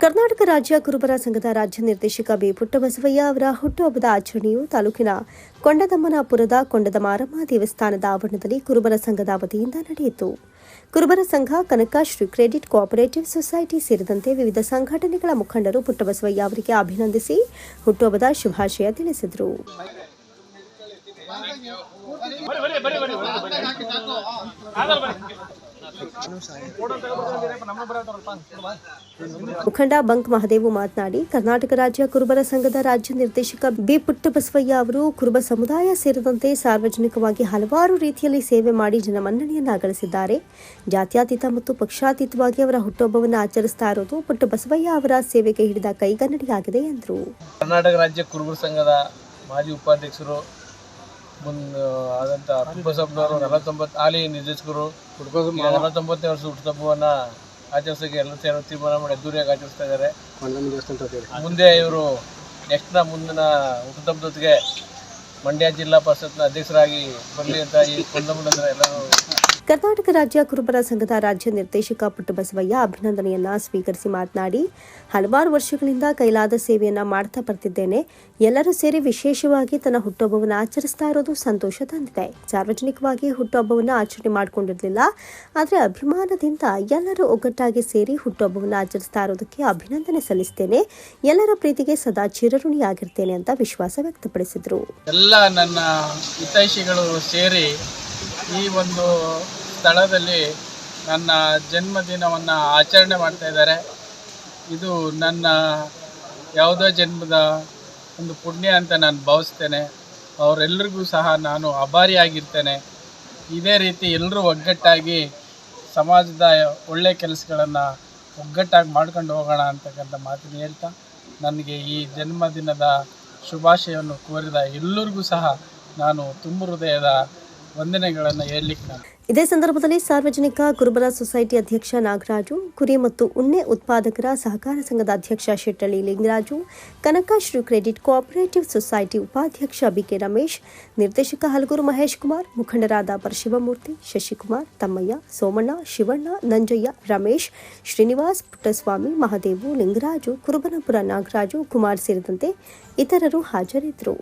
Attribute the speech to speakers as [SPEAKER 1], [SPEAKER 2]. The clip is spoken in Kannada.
[SPEAKER 1] ಕರ್ನಾಟಕ ರಾಜ್ಯ ಕುರುಬರ ಸಂಘದ ರಾಜ್ಯ ನಿರ್ದೇಶಕ ಬಿ ಪುಟ್ಟಬಸವಯ್ಯ ಅವರ ಹುಟ್ಟುಹಬ್ಬದ ಆಚರಣೆಯು ತಾಲೂಕಿನ ಕೊಂಡದಮ್ಮನಪುರದ ಕೊಂಡದ ಮಾರಮ್ಮ ದೇವಸ್ಥಾನದ ಆವರಣದಲ್ಲಿ ಕುರುಬರ ಸಂಘದ ವತಿಯಿಂದ ನಡೆಯಿತು. ಕುರುಬರ ಸಂಘ, Kanaka, Shri credit cooperative society ಸೇರಿದಂತೆ ವಿವಿಧ ಸಂಘಟನೆಗಳ ಮುಖಂಡರು ಪುಟ್ಟಬಸವಯ್ಯ ಅವರಿಗೆ ಅಭಿನಂದಿಸಿ ಹುಟ್ಟುಹಬ್ಬದ ಶುಭಾಶಯ ತಿಳಿಸಿದರು. ಮುಖಂಡ ಬಂಕ್ ಮಹದೇವು ಮಾತನಾಡಿ ಕರ್ನಾಟಕ ರಾಜ್ಯ ಕುರುಬರ ಸಂಘದ ರಾಜ್ಯ ನಿರ್ದೇಶಕ ಬಿ ಪುಟ್ಟಬಸವಯ್ಯ ಅವರು ಕುರುಬ ಸಮುದಾಯ ಸೇರಿದಂತೆ ಸಾರ್ವಜನಿಕವಾಗಿ ಹಲವಾರು ರೀತಿಯಲ್ಲಿ ಸೇವೆ ಮಾಡಿ ಜನಮನ್ನಣೆಯನ್ನ ಗಳಿಸಿದ್ದಾರೆ. ಜಾತ್ಯಾತೀತ ಮತ್ತು ಪಕ್ಷಾತೀತವಾಗಿ ಅವರ ಹುಟ್ಟುಹಬ್ಬವನ್ನು ಆಚರಿಸ್ತಾ ಇರೋದು ಪುಟ್ಟಬಸವಯ್ಯ ಅವರ ಸೇವೆಗೆ ಹಿಡಿದ ಕೈಗನ್ನಡಿಯಾಗಿದೆ ಎಂದರು.
[SPEAKER 2] ಕರ್ನಾಟಕ ರಾಜ್ಯ ಕುರುಬರ ಸಂಘದ ಮಾಜಿ ಉಪಾಧ್ಯಕ್ಷರು ಮುಂದ ಆದಂಥ ಕುರುಬಸಪ್ಪನವರು ನಲವತ್ತೊಂಬತ್ತು ಹಾಲಿ ನಿರ್ದೇಶಕರು. ನಲವತ್ತೊಂಬತ್ತನೇ ವರ್ಷ ಹುಟ್ಟುಹಬ್ಬವನ್ನು ಆಚರಿಸೋಕೆ ಎಲ್ಲ ಸೇರೋ ತೀರ್ಮಾನ ಮಾಡಿ ಅದ್ದೂರಿಯಾಗಿ ಆಚರಿಸ್ತಾ ಇದ್ದಾರೆ ಮುಂದೆ ಇವರು ನೆಕ್ಸ್ಟ್ನ ಮುಂದಿನ ಹುಟ್ಟುಹಬ್ಬದೊತ್ತಿಗೆ ಮಂಡ್ಯ ಜಿಲ್ಲಾ ಪರಿಷತ್ನ ಅಧ್ಯಕ್ಷರಾಗಿ ಬರಲಿ ಅಂತ ಈ ಕೊಂಡಮುಂಡ ಎಲ್ಲರೂ
[SPEAKER 1] ಕರ್ನಾಟಕ ರಾಜ್ಯ ಕುರುಬರ ಸಂಘದ ರಾಜ್ಯ ನಿರ್ದೇಶಕ ಪುಟ್ಟಬಸವಯ್ಯ ಅಭಿನಂದನೆಯನ್ನ ಸ್ವೀಕರಿಸಿ ಮಾತನಾಡಿ, ಹಲವಾರು ವರ್ಷಗಳಿಂದ ಕೈಲಾದ ಸೇವೆಯನ್ನ ಮಾಡ್ತಾ ಬರ್ತಿದ್ದೇನೆ. ಎಲ್ಲರೂ ಸೇರಿ ವಿಶೇಷವಾಗಿ ತನ್ನ ಹುಟ್ಟುಹಬ್ಬವನ್ನು ಆಚರಿಸ್ತಾ ಇರೋದು ಸಂತೋಷ ತಂದಿದೆ. ಸಾರ್ವಜನಿಕವಾಗಿ ಹುಟ್ಟುಹಬ್ಬವನ್ನು ಆಚರಣೆ ಮಾಡಿಕೊಂಡಿರಲಿಲ್ಲ. ಆದರೆ ಅಭಿಮಾನದಿಂದ ಎಲ್ಲರೂ ಒಗ್ಗಟ್ಟಾಗಿ ಸೇರಿ ಹುಟ್ಟುಹಬ್ಬವನ್ನು ಆಚರಿಸ್ತಾ ಇರೋದಕ್ಕೆ ಅಭಿನಂದನೆ ಸಲ್ಲಿಸ್ತೇನೆ. ಎಲ್ಲರ ಪ್ರೀತಿಗೆ ಸದಾ ಚಿರಋಣಿಯಾಗಿರ್ತೇನೆ ಅಂತ ವಿಶ್ವಾಸ ವ್ಯಕ್ತಪಡಿಸಿದರು.
[SPEAKER 2] ಎಲ್ಲ ನನ್ನ ಹಿತೈಷಿಗಳು ಸೇರಿ ಈ ಒಂದು ಸ್ಥಳದಲ್ಲಿ ನನ್ನ ಜನ್ಮದಿನವನ್ನು ಆಚರಣೆ ಮಾಡ್ತಾ ಇದ್ದಾರೆ. ಇದು ನನ್ನ ಯಾವುದೋ ಜನ್ಮದ ಒಂದು ಪುಣ್ಯ ಅಂತ ನಾನು ಭಾವಿಸ್ತೇನೆ. ಅವರೆಲ್ಲರಿಗೂ ಸಹ ನಾನು ಅಭಾರಿಯಾಗಿರ್ತೇನೆ. ಇದೇ ರೀತಿ ಎಲ್ಲರೂ ಒಗ್ಗಟ್ಟಾಗಿ ಸಮಾಜದ ಒಳ್ಳೆಯ ಕೆಲಸಗಳನ್ನು ಒಗ್ಗಟ್ಟಾಗಿ ಮಾಡ್ಕೊಂಡು ಹೋಗೋಣ ಅಂತಕ್ಕಂಥ ಮಾತನ್ನು ಹೇಳ್ತಾ, ನನಗೆ ಈ ಜನ್ಮದಿನದ ಶುಭಾಶಯವನ್ನು ಕೋರಿದ ಎಲ್ಲರಿಗೂ ಸಹ ನಾನು ತುಂಬ ಹೃದಯದ ವಂದನೆಗಳನ್ನು ಹೇಳಲಿಕ್ಕೆ ನಾನು
[SPEAKER 1] ಇದೇ ಸಂದರ್ಭದಲ್ಲಿ ಸಾರ್ವಜನಿಕ ಕುರುಬರ ಸೊಸೈಟಿ ಅಧ್ಯಕ್ಷ ನಾಗರಾಜು, ಕುರಿ ಮತ್ತು ಉಣ್ಣೆ ಉತ್ಪಾದಕರ ಸಹಕಾರ ಸಂಘದ ಅಧ್ಯಕ್ಷ Shettalli Lingaraju Kanakashri credit cooperative society ಉಪಾಧ್ಯಕ್ಷ ಬಿಕೆ ರಮೇಶ್, ನಿರ್ದೇಶಕ ಹಲಗೂರು ಮಹೇಶ್ ಕುಮಾರ್, ಮುಖಂಡರಾದ ಪರಶಿವಮೂರ್ತಿ ಶಶಿಕುಮಾರ್, ತಮ್ಮಯ್ಯ ಸೋಮಣ್ಣ, ಶಿವಣ್ಣ, ನಂಜಯ್ಯ ರಮೇಶ್, ಶ್ರೀನಿವಾಸ್ ಪುಟ್ಟಸ್ವಾಮಿ, ಮಹದೇವು ಲಿಂಗರಾಜು, ಕುರುಬನಪುರ ನಾಗರಾಜು ಕುಮಾರ್ ಸೇರಿದಂತೆ ಇತರರು ಹಾಜರಿದ್ದರು.